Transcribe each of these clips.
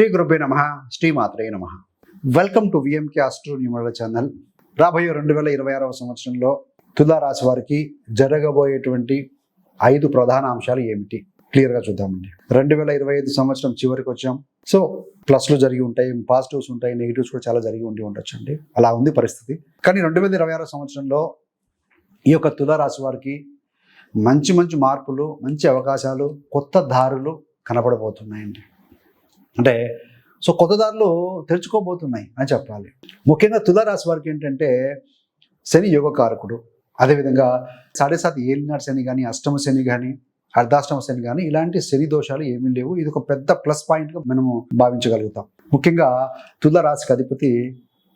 శ్రీ గురుభే నమ శ్రీమాత్రే నమ. Welcome to VMK astro numeral channel రాబోయే రెండు వేల ఇరవై ఆరవ సంవత్సరంలో తులారాశి వారికి జరగబోయేటువంటి ఐదు ప్రధాన అంశాలు ఏమిటి? క్లియర్గా చూద్దామండి. రెండు వేల ఇరవై ఐదు సంవత్సరం చివరికి వచ్చాం. సో ప్లస్లు జరిగి ఉంటాయి పాజిటివ్స్ ఉంటాయి నెగిటివ్స్ కూడా చాలా జరిగి ఉండి ఉండొచ్చు అండి. అలా ఉంది పరిస్థితి. కానీ రెండు వేల ఇరవై ఆరో సంవత్సరంలో ఈ యొక్క తులారాశి వారికి మంచి మంచి మార్పులు మంచి అవకాశాలు కొత్త దారులు కనపడబోతున్నాయండి. అంటే సో కొత్త దారులు తెరుచుకోబోతున్నాయి అని చెప్పాలి. ముఖ్యంగా తులారాశి వారికి ఏంటంటే శని యోగకారకుడు. అదేవిధంగా సాడే సాత్ ఏలినాడు శని కానీ అష్టమ శని కానీ అర్ధాష్టమ శని కానీ ఇలాంటి శని దోషాలు ఏమీ లేవు. ఇది ఒక పెద్ద ప్లస్ పాయింట్గా మనము భావించగలుగుతాం. ముఖ్యంగా తులారాశికి అధిపతి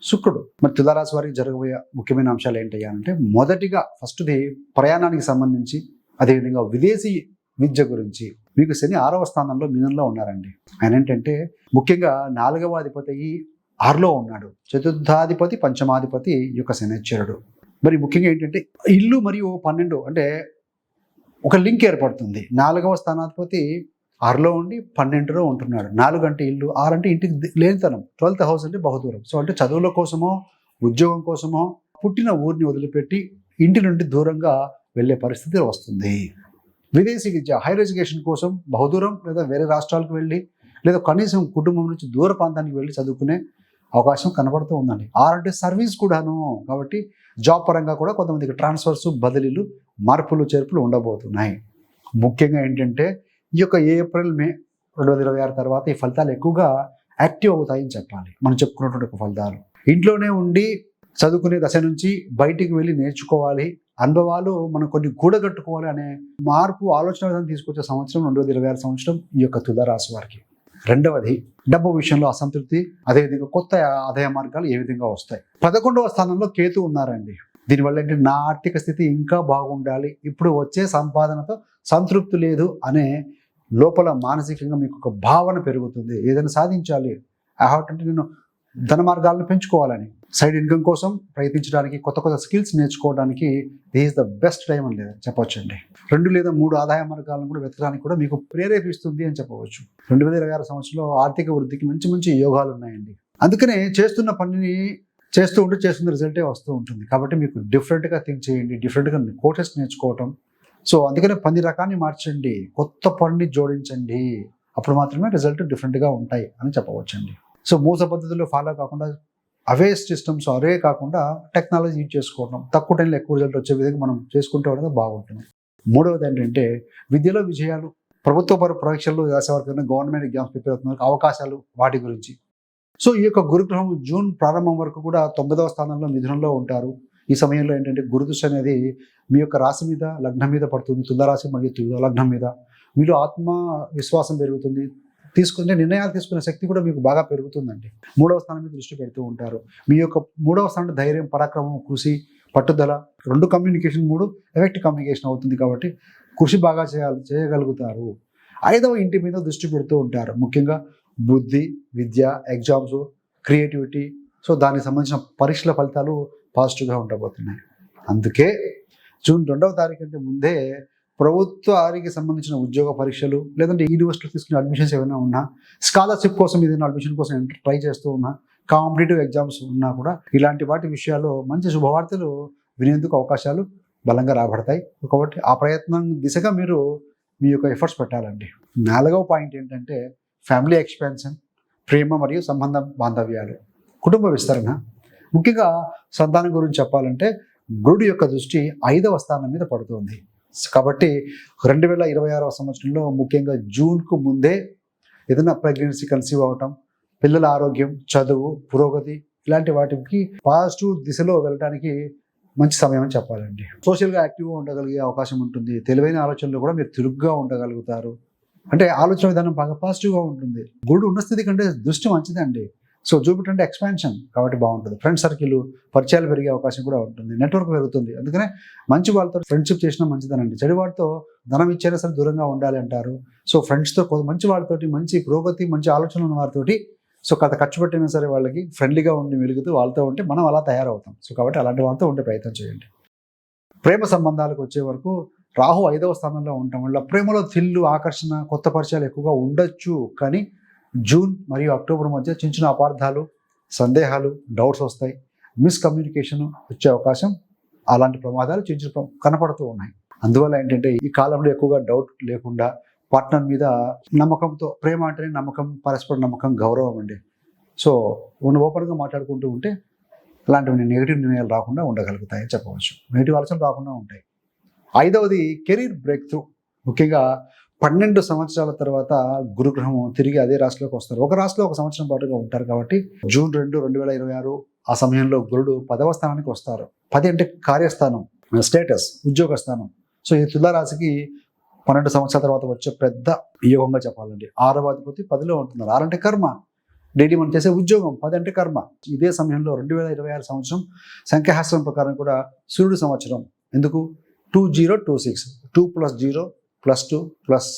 శుక్రుడు. మరి తులారాశి వారికి జరగబోయే ముఖ్యమైన అంశాలు ఏంటయ్యా అంటే మొదటిగా ఫస్ట్ది ప్రయాణానికి సంబంధించి అదేవిధంగా విదేశీ విద్య గురించి మీకు శని ఆరవ స్థానంలో మీనంలో ఉన్నారండి. ఆయన ఏంటంటే ముఖ్యంగా నాలుగవ అధిపతి ఆరులో ఉన్నాడు. చతుర్థాధిపతి పంచమాధిపతి ఈ యొక్క శనిశ్చరుడు. మరి ముఖ్యంగా ఏంటంటే ఇల్లు మరియు పన్నెండు అంటే ఒక లింక్ ఏర్పడుతుంది. నాలుగవ స్థానాధిపతి ఆరులో ఉండి పన్నెండులో ఉంటున్నాడు. నాలుగు అంటే ఇల్లు ఆరు అంటే ఇంటికి లేనితనం. ట్వెల్త్ హౌస్ అంటే బహుదూరం. సో అంటే చదువుల కోసమో ఉద్యోగం కోసమో పుట్టిన ఊరిని వదిలిపెట్టి ఇంటి నుండి దూరంగా వెళ్ళే పరిస్థితి వస్తుంది. విదేశీ విద్య హైయర్ ఎడ్యుకేషన్ కోసం బహుదూరం లేదా వేరే రాష్ట్రాలకు వెళ్ళి లేదా కనీసం కుటుంబం నుంచి దూర ప్రాంతానికి వెళ్ళి చదువుకునే అవకాశం కనబడుతూ ఉందండి. ఆర్ అంటే సర్వీస్ కూడాను కాబట్టి జాబ్ పరంగా కూడా కొంతమందికి ట్రాన్స్ఫర్స్ బదిలీలు మార్పులు చేర్పులు ఉండబోతున్నాయి. ముఖ్యంగా ఏంటంటే ఈ యొక్క ఏప్రిల్ మే రెండు వేల ఇరవై ఆరు తర్వాత ఈ ఫలితాలు ఎక్కువగా యాక్టివ్ అవుతాయని చెప్పాలి. మనం చెప్పుకున్నటువంటి ఫలితాలు. ఇంట్లోనే ఉండి చదువుకునే దశ నుంచి బయటికి వెళ్ళి నేర్చుకోవాలి. అనుభవాలు మనం కొన్ని కూడగట్టుకోవాలి అనే మార్పు ఆలోచన విధానం తీసుకొచ్చే సంవత్సరం రెండు వేల ఇరవై ఆరు సంవత్సరం ఈ యొక్క తులారాశి వారికి. రెండవది డబ్బు విషయంలో అసంతృప్తి అదేవిధంగా కొత్త ఆదాయ మార్గాలు ఏ విధంగా వస్తాయి? పదకొండవ స్థానంలో కేతు ఉన్నారండి. దీనివల్ల ఏంటి? నా ఆర్థిక స్థితి ఇంకా బాగుండాలి. ఇప్పుడు వచ్చే సంపాదనతో సంతృప్తి లేదు అనే లోపల మానసికంగా మీకు ఒక భావన పెరుగుతుంది. ఏదైనా సాధించాలి. ఐ హాట్ అంటే నేను ధన మార్గాలను పెంచుకోవాలని సైడ్ ఇన్కమ్ కోసం ప్రయత్నించడానికి కొత్త కొత్త స్కిల్స్ నేర్చుకోవడానికి ఈజ్ ద బెస్ట్ టైం అని లేదా చెప్పవచ్చండి. రెండు లేదా మూడు ఆదాయ మార్గాలను కూడా వెతకడానికి కూడా మీకు ప్రేరేపిస్తుంది అని చెప్పవచ్చు. రెండు వేల ఇరవై ఆరు సంవత్సరంలో ఆర్థిక వృద్ధికి మంచి మంచి యోగాలు ఉన్నాయండి. అందుకనే చేస్తున్న పనిని చేస్తూ ఉంటే చేస్తున్న రిజల్టే వస్తూ ఉంటుంది. కాబట్టి మీకు డిఫరెంట్గా థింక్ చేయండి డిఫరెంట్గా కోర్సెస్ నేర్చుకోవటం. సో అందుకనే పని రకాన్ని మార్చండి కొత్త పనిని జోడించండి. అప్పుడు మాత్రమే రిజల్ట్ డిఫరెంట్గా ఉంటాయి అని చెప్పవచ్చండి. సో మూస పద్ధతిలో ఫాలో కాకుండా అవే సిస్టమ్స్ అవే కాకుండా టెక్నాలజీ యూజ్ చేసుకోవడం తక్కువ టైంలో ఎక్కువ రిజల్ట్ వచ్చే విధంగా మనం చేసుకుంటే ఉండగా బాగుంటుంది. మూడవది ఏంటంటే విద్యలో విజయాలు ప్రభుత్వ పర పరీక్షలు రాసేవారికి గవర్నమెంట్ ఎగ్జామ్స్ ప్రిపేర్ అవుతున్న అవకాశాలు వాటి గురించి. సో ఈ యొక్క గురుగ్రహం జూన్ ప్రారంభం వరకు కూడా తొమ్మిదవ స్థానంలో మిథునంలో ఉంటారు. ఈ సమయంలో ఏంటంటే గురుదృష్టి అనేది మీ యొక్క రాశి మీద లగ్నం మీద పడుతుంది తులరాశి మరియు తుల లగ్నం మీద. మీలో ఆత్మ విశ్వాసం పెరుగుతుంది తీసుకునే నిర్ణయాలు తీసుకునే శక్తి కూడా మీకు బాగా పెరుగుతుందండి. మూడవ స్థానం మీద దృష్టి పెడుతూ ఉంటారు. మీ యొక్క మూడవ స్థానం ధైర్యం పరాక్రమం కృషి పట్టుదల రెండు కమ్యూనికేషన్ మూడు ఎఫెక్ట్ కమ్యూనికేషన్ అవుతుంది కాబట్టి కృషి బాగా చేయాలి చేయగలుగుతారు. ఐదవ ఇంటి మీద దృష్టి పెడుతూ ఉంటారు. ముఖ్యంగా బుద్ధి విద్య ఎగ్జామ్స్ క్రియేటివిటీ సో దానికి సంబంధించిన పరీక్షల ఫలితాలు పాజిటివ్గా ఉండబోతున్నాయి. అందుకే జూన్ రెండవ తారీఖు కంటే ముందే ప్రభుత్వ ఆరోగ్య సంబంధించిన ఉద్యోగ పరీక్షలు లేదంటే యూనివర్సిటీలో తీసుకునే అడ్మిషన్స్ ఏమైనా ఉన్నా స్కాలర్షిప్ కోసం ఏదైనా అడ్మిషన్ కోసం ట్రై చేస్తూ ఉన్నా కాంపిటేటివ్ ఎగ్జామ్స్ ఉన్నా కూడా ఇలాంటి వాటి విషయాల్లో మంచి శుభవార్తలు వినేందుకు అవకాశాలు బలంగా రాబడతాయి. కాబట్టి ఆ ప్రయత్నం దిశగా మీరు మీ యొక్క ఎఫర్ట్స్ పెట్టాలండి. నాలుగవ పాయింట్ ఏంటంటే ఫ్యామిలీ ఎక్స్పాన్షన్ ప్రేమ మరియు సంబంధ బాంధవ్యాలు. కుటుంబ విస్తరణ. ముఖ్యంగా సంతానం గురించి చెప్పాలంటే గురుడు యొక్క దృష్టి ఐదవ స్థానం మీద పడుతుంది. కాబట్టి రెండు వేల ఇరవై ఆరవ సంవత్సరంలో ముఖ్యంగా జూన్కు ముందే ఏదైనా ప్రెగ్నెన్సీ కన్సీవ్ అవటం పిల్లల ఆరోగ్యం చదువు పురోగతి ఇలాంటి వాటికి పాజిటివ్ దిశలో వెళ్ళడానికి మంచి సమయం అని చెప్పాలండి. సోషల్గా యాక్టివ్గా ఉండగలిగే అవకాశం ఉంటుంది. తెలివైన ఆలోచనలు కూడా మీరు తిరుగ్గా ఉండగలుగుతారు. అంటే ఆలోచన విధానం బాగా పాజిటివ్గా ఉంటుంది. గురుడు ఉన్న స్థితి కంటే దృష్టి మంచిదండి. సో జూపిటర్ అంటే ఎక్స్పాన్షన్ కాబట్టి బాగుంటుంది. ఫ్రెండ్ సర్కిల్ పరిచయాలు పెరిగే అవకాశం కూడా ఉంటుంది. నెట్వర్క్ పెరుగుతుంది. అందుకనే మంచి వాళ్ళతో ఫ్రెండ్షిప్ చేసినా మంచిదనండి. చెడు వాళ్ళతో ధనం ఇచ్చేనా సరే దూరంగా ఉండాలి అంటారు. సో ఫ్రెండ్స్తో మంచి వాళ్ళతోటి మంచి పురోగతి మంచి ఆలోచన ఉన్న వారితోటి సో కథ ఖర్చు పెట్టినా సరే వాళ్ళకి ఫ్రెండ్లీగా ఉండి మెలుగుతూ వాళ్ళతో ఉంటే మనం అలా తయారవుతాం. సో కాబట్టి అలాంటి వాళ్ళతో ఉండే ప్రయత్నం చేయండి. ప్రేమ సంబంధాలకు వచ్చే వరకు రాహు ఐదవ స్థానంలో ఉండటం వల్ల ప్రేమలో థిల్లు ఆకర్షణ కొత్త పరిచయాలు ఎక్కువగా ఉండొచ్చు. కానీ జూన్ మరియు అక్టోబర్ మధ్య చిన్న చిన్న అపార్థాలు సందేహాలు డౌట్స్ వస్తాయి. మిస్కమ్యూనికేషన్ వచ్చే అవకాశం అలాంటి ప్రమాదాలు చిన్న కనపడుతూ ఉన్నాయి. అందువల్ల ఏంటంటే ఈ కాలంలో ఎక్కువగా డౌట్ లేకుండా పార్ట్నర్ మీద నమ్మకంతో ప్రేమ అంటేనే నమ్మకం పరస్పర నమ్మకం గౌరవం అండి. సో ఉన్న ఓపెన్గా మాట్లాడుకుంటూ ఉంటే అలాంటివి నెగిటివ్ నిర్ణయాలు రాకుండా ఉండగలుగుతాయని చెప్పవచ్చు. నెగిటివ్ ఆలోచనలు రాకుండా ఉంటాయి. ఐదవది కెరీర్ బ్రేక్ త్రూ ముఖ్యంగా పన్నెండు సంవత్సరాల తర్వాత గురుగ్రహం తిరిగి అదే రాశిలోకి వస్తారు. ఒక రాశిలో ఒక సంవత్సరం పాటుగా ఉంటారు కాబట్టి జూన్ రెండు రెండు వేల ఇరవై ఆరు ఆ సమయంలో గురుడు పదవ స్థానానికి వస్తారు. పది అంటే కార్యస్థానం స్టేటస్ ఉద్యోగ స్థానం. సో ఈ తులారాశికి పన్నెండు సంవత్సరాల తర్వాత వచ్చే పెద్ద యోగంగా చెప్పాలండి. ఆరవ అధిపతి పదిలో ఉంటున్నారు. ఆరంటే కర్మ. డైలీ మనం చేసే ఉద్యోగం పది అంటే కర్మ. ఇదే సమయంలో రెండు వేల ఇరవై ఆరు సంవత్సరం సంఖ్యాశాస్త్రం ప్రకారం కూడా సూర్యుడు సంవత్సరం. ఎందుకు? Two zero two six. Two plus zero plus two plus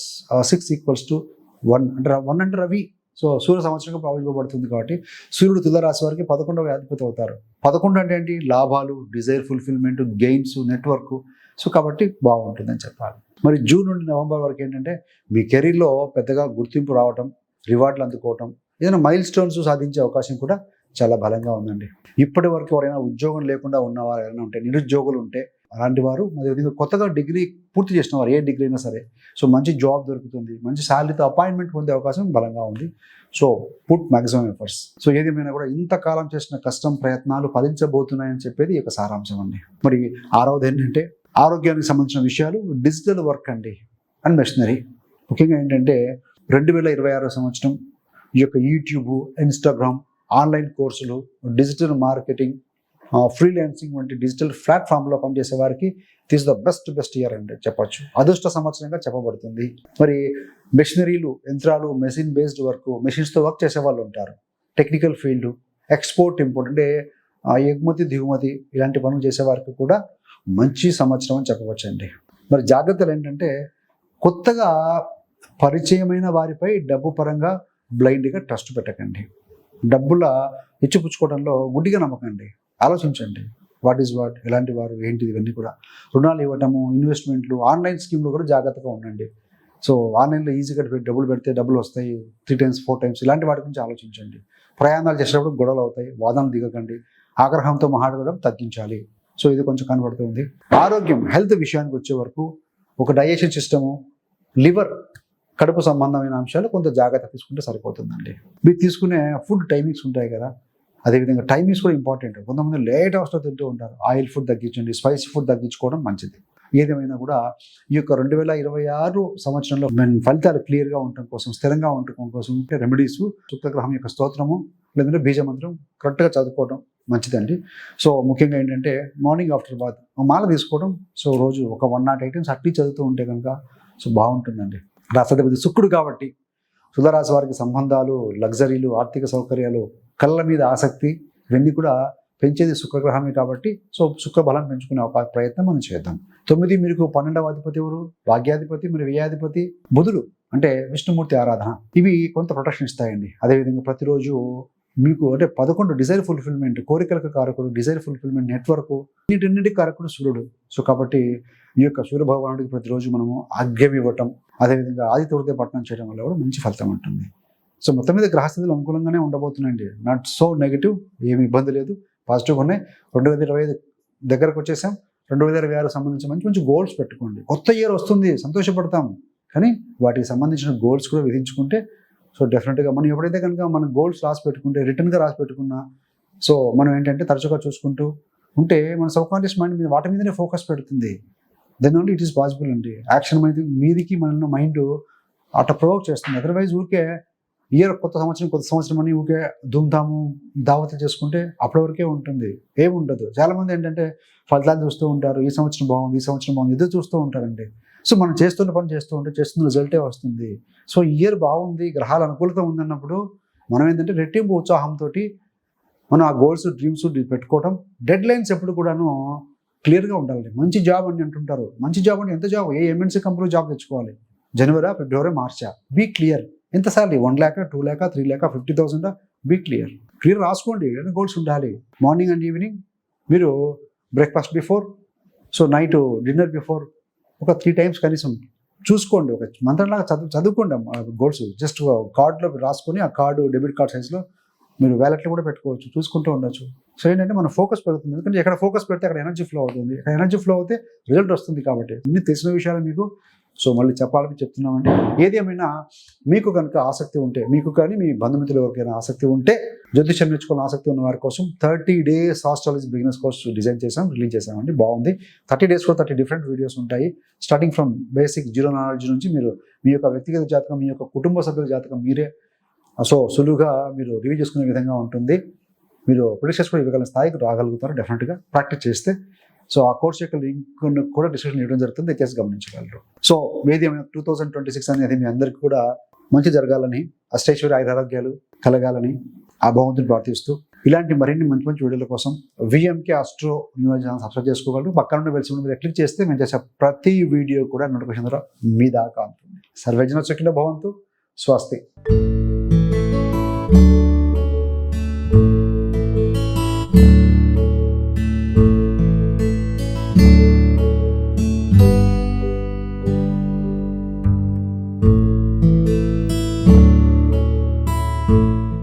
six equals to one అంటే వన్ అంటే రవి. సో సూర్య సంవత్సరంగా ప్రారంభించబడుతుంది కాబట్టి సూర్యుడు తులరాశి వారికి పదకొండవ అధిపతి అవుతారు. పదకొండు అంటే ఏంటి? లాభాలు desire fulfilment gains network so కాబట్టి బాగుంటుందని చెప్పాలి. మరి జూన్ నుండి నవంబర్ వరకు ఏంటంటే మీ కెరీర్లో పెద్దగా గుర్తింపు రావటం రివార్డులు అందుకోవటం ఏదైనా మైల్ స్టోన్స్ సాధించే అవకాశం కూడా చాలా బలంగా ఉందండి. ఇప్పటి వరకు ఎవరైనా ఉద్యోగం లేకుండా ఉన్నవారు ఎవరైనా ఉంటే నిరుద్యోగులు ఉంటే అలాంటి వారు. మరి కొత్తగా డిగ్రీ పూర్తి చేసిన వారు ఏ డిగ్రీ అయినా సరే. సో మంచి జాబ్ దొరుకుతుంది. మంచి శాలరీతో అపాయింట్మెంట్ పొందే అవకాశం బలంగా ఉంది. So put maximum efforts so ఏదేమైనా కూడా ఇంతకాలం చేసిన కష్టం ప్రయత్నాలు ఫలించబోతున్నాయని చెప్పేది ఈ యొక్క సారాంశం అండి. మరి ఆరవది ఏంటంటే ఆరోగ్యానికి సంబంధించిన విషయాలు డిజిటల్ వర్క్ అండి. And machinery. ముఖ్యంగా ఏంటంటే రెండు వేల ఇరవై ఆరో సంవత్సరం ఈ యొక్క యూట్యూబ్ ఇన్స్టాగ్రామ్ ఆన్లైన్ కోర్సులు డిజిటల్ మార్కెటింగ్ ఫ్రీలాన్సింగ్ వంటి డిజిటల్ ప్లాట్ఫామ్లో పనిచేసే వారికి this the best best year అండి చెప్పొచ్చు. అదృష్ట సంవత్సరంగా చెప్పబడుతుంది. మరి మెషినరీలు యంత్రాలు మెషిన్ బేస్డ్ వర్క్ మెషిన్స్తో వర్క్ చేసే వాళ్ళు ఉంటారు. టెక్నికల్ ఫీల్డ్ ఎక్స్పోర్ట్ ఇంపోర్ట్ అంటే ఎగుమతి దిగుమతి ఇలాంటి పనులు చేసే వారికి కూడా మంచి సంవత్సరం అని చెప్పవచ్చండి. మరి జాగ్రత్తలు ఏంటంటే కొత్తగా పరిచయమైన వారిపై డబ్బు పరంగా బ్లైండ్గా ట్రస్ట్ పెట్టకండి. డబ్బుల ఇచ్చిపుచ్చుకోవడంలో గుడ్డిగా నమ్మకండి. ఆలోచించండి. వాట్ ఈజ్ వాట్ ఎలాంటి వారు? ఏంటిది? ఇవన్నీ కూడా. రుణాలు ఇవ్వటము ఇన్వెస్ట్మెంట్లు ఆన్లైన్ స్కీమ్లో కూడా జాగ్రత్తగా ఉండండి. సో ఆన్లైన్లో ఈజీగా పెట్టి డబ్బులు పెడితే డబ్బులు వస్తాయి. త్రీ టైమ్స్ ఫోర్ టైమ్స్ ఇలాంటి వాటి గురించి ఆలోచించండి. ప్రయాణాలు చేసేటప్పుడు గొడవలు అవుతాయి. వాదనలు దిగకండి. ఆగ్రహంతో మాట్లాడడం తగ్గించాలి. సో ఇది కొంచెం కనబడుతుంది ఆరోగ్యం హెల్త్ విషయానికి వచ్చే వరకు ఒక డైజెషన్ సిస్టము లివర్ కడుపు సంబంధమైన అంశాలు కొంత జాగ్రత్త తీసుకుంటే సరిపోతుందండి. మీరు తీసుకునే ఫుడ్ టైమింగ్స్ ఉంటాయి కదా. అదేవిధంగా టైమింగ్స్ కూడా ఇంపార్టెంట్ కొంతమంది లేట్ అవర్స్లో తింటూ ఉంటారు. ఆయిల్ ఫుడ్ తగ్గించండి స్పైసీ ఫుడ్ తగ్గించుకోవడం మంచిది. ఏదేమైనా కూడా ఈ యొక్క రెండు వేల ఇరవై ఆరు సంవత్సరంలో మేము ఫలితాలు క్లియర్గా ఉండటం కోసం స్థిరంగా ఉండటం కోసం రెమెడీస్ శుక్రగ్రహం యొక్క స్తోత్రము లేదంటే బీజమంత్రం కరెక్ట్గా చదువుకోవడం మంచిదండి. సో ముఖ్యంగా ఏంటంటే మార్నింగ్ ఆఫ్టర్ బాత్ మాల తీసుకోవడం. సో రోజు ఒక వన్ నాట్ ఐటమ్స్ అట్టి చదువుతూ ఉంటే కనుక సో బాగుంటుందండి. రాష్ట్రపతి శుక్రుడు కాబట్టి తులరాశి వారికి సంబంధాలు లగ్జరీలు ఆర్థిక సౌకర్యాలు కళ్ళ మీద ఆసక్తి ఇవన్నీ కూడా పెంచేది శుక్రగ్రహమే కాబట్టి సో శుక్రబలం పెంచుకునే ఒక ప్రయత్నం మనం చేద్దాం. తొమ్మిది మీకు పన్నెండవ అధిపతి ఎవరు? భాగ్యాధిపతి మీరు వ్యయాధిపతి? బుధుడు అంటే విష్ణుమూర్తి ఆరాధన. ఇవి కొంత ప్రొటెక్షన్ ఇస్తాయండి. అదేవిధంగా ప్రతిరోజు మీకు అంటే పదకొండు డిజైర్ ఫుల్ఫిల్మెంట్ కోరికలకు కారకుడు డిజైర్ ఫుల్ఫిల్మెంట్ నెట్వర్క్ వీటిన్నిటి కారకుడు సూర్యుడు. సో కాబట్టి ఈ యొక్క సూర్యభగవానుడికి ప్రతిరోజు మనము ఆజ్ఞం ఇవ్వటం అదేవిధంగా ఆదిత్య హృదయ పట్టణం చేయడం వల్ల కూడా మంచి ఫలితం ఉంటుంది. సో మొత్తం మీద గ్రహస్థితులు అనుకూలంగానే ఉండబోతున్నాయండి. నాట్ సో నెగిటివ్ ఏమి ఇబ్బంది లేదు. పాజిటివ్గా ఉన్నాయి. రెండు వేల ఇరవై ఐదు దగ్గరకు వచ్చేసాం. రెండు వేల ఇరవై ఆరు సంబంధించి మంచి మంచి గోల్స్ పెట్టుకోండి. కొత్త ఇయర్ వస్తుంది సంతోషపడతాం. కానీ వాటికి సంబంధించిన గోల్స్ కూడా విధించుకుంటే సో డెఫినెట్గా మనం ఎప్పుడైతే కనుక మన గోల్స్ రాసి పెట్టుకుంటే రిటర్న్గా రాసి పెట్టుకున్నా సో మనం ఏంటంటే తరచుగా చూసుకుంటూ ఉంటే మన సబ్కాన్షియస్ మైండ్ మీద వాటి మీదనే ఫోకస్ పెడుతుంది. Then only it is possible అండి. యాక్షన్ మీద మీదికి మన మైండ్ అట్లా ప్రొవోక్ చేస్తుంది. అదర్వైజ్ ఊరికే ఇయర్ కొత్త సంవత్సరం కొత్త సంవత్సరం అని ఊకే ధూమ్ధాము దావతలు చేసుకుంటే అప్పటి వరకే ఉంటుంది. ఏముండదు చాలామంది ఏంటంటే ఫలితాలు చూస్తూ ఉంటారు. ఈ సంవత్సరం బాగుంది ఈ సంవత్సరం బాగుంది ఎదురు చూస్తూ ఉంటారండి. సో మనం చేస్తున్న పని చేస్తూ ఉంటే చేస్తున్న రిజల్టే వస్తుంది. సో ఇయర్ బాగుంది గ్రహాల అనుకూలత ఉందన్నప్పుడు మనం ఏంటంటే రెట్టింపు ఉత్సాహంతో మనం ఆ గోల్స్ డ్రీమ్స్ పెట్టుకోవడం డెడ్ లైన్స్ ఎప్పుడు కూడాను క్లియర్గా ఉండాలి మంచి జాబ్ అని అంటుంటారు. మంచి జాబ్ అంటే ఎంత జాబ్ ఏ ఎంఎన్సీ కంపెనీలో జాబ్ తెచ్చుకోవాలి? జనవరి ఫిబ్రవరి మార్చా? బీ క్లియర్ ఎంత సార్లీ one lakh two lakh three lakh fifty thousand be clear clear రాసుకోండి. ఏదైనా గోల్స్ ఉండాలి. మార్నింగ్ అండ్ ఈవినింగ్ మీరు breakfast before so night dinner before ఒక త్రీ టైమ్స్ కనీసం చూసుకోండి. ఒక మంత్రంలాగా చదువు చదువుకోండి గోల్స్ జస్ట్ కార్డులో రాసుకొని ఆ కార్డు డెబిట్ కార్డ్ సైజ్లో మీరు వ్యాలెట్లో కూడా పెట్టుకోవచ్చు చూసుకుంటూ ఉండొచ్చు. సో ఏంటంటే మన ఫోకస్ పెడుతుంది ఎందుకంటే ఎక్కడ ఫోకస్ పెడితే అక్కడ ఎనర్జీ ఫ్లో అవుతుంది. ఎక్కడ ఎనర్జీ ఫ్లో అవుతే రిజల్ట్ వస్తుంది కాబట్టి. ఇన్ని తెలిసిన విషయాలు మీకు. సో మళ్ళీ చెప్పాలని చెప్తున్నామండి. ఏది ఏమైనా మీకు కనుక ఆసక్తి ఉంటే మీకు కానీ మీ బంధుమిత్రులు ఎవరికైనా ఆసక్తి ఉంటే జ్యోతిషం నేర్చుకోవాలని ఆసక్తి ఉన్న వారి కోసం thirty days astrology beginners course design చేసాం రిలీజ్ చేసామండి బాగుంది. థర్టీ డేస్ కూడా థర్టీ డిఫరెంట్ వీడియోస్ ఉంటాయి. Starting from basic zero knowledge నుంచి మీరు మీ యొక్క వ్యక్తిగత జాతకం మీ యొక్క కుటుంబ సభ్యుల జాతకం మీరే. సో సులువుగా మీరు రివ్యూ చేసుకునే విధంగా ఉంటుంది. మీరు ప్రిడిక్షన్స్ కూడా ఇవ్వగల స్థాయికి రాగలుగుతారు డెఫినెట్గా ప్రాక్టీస్ చేస్తే సో ఆ కోర్స్ యొక్క లింక్ కూడా డిస్క్రిప్షన్ ఇవ్వడం జరుగుతుంది దయచేసి గమనించగలరు. సో వేది టూ థౌజండ్ ట్వంటీ సిక్స్ అనేది మీ అందరికీ కూడా మంచి జరగాలని అష్టైశ్వర్య ఆయురారోగ్యాలు కలగాలని ఆ భగవంతుని ప్రార్థిస్తూ ఇలాంటి మరిన్ని మంచి మంచి వీడియోల కోసం VMK astro news channel subscribe చేసుకోగలరు. పక్కన ఉన్న వెలిసి మీద క్లిక్ చేస్తే మేము చేసే ప్రతి వీడియో కూడా నోటిఫికేషన్ ద్వారా మీ దాకా అందుతుంది. సర్వేజన చక్కిన భవంతు. స్వస్తి.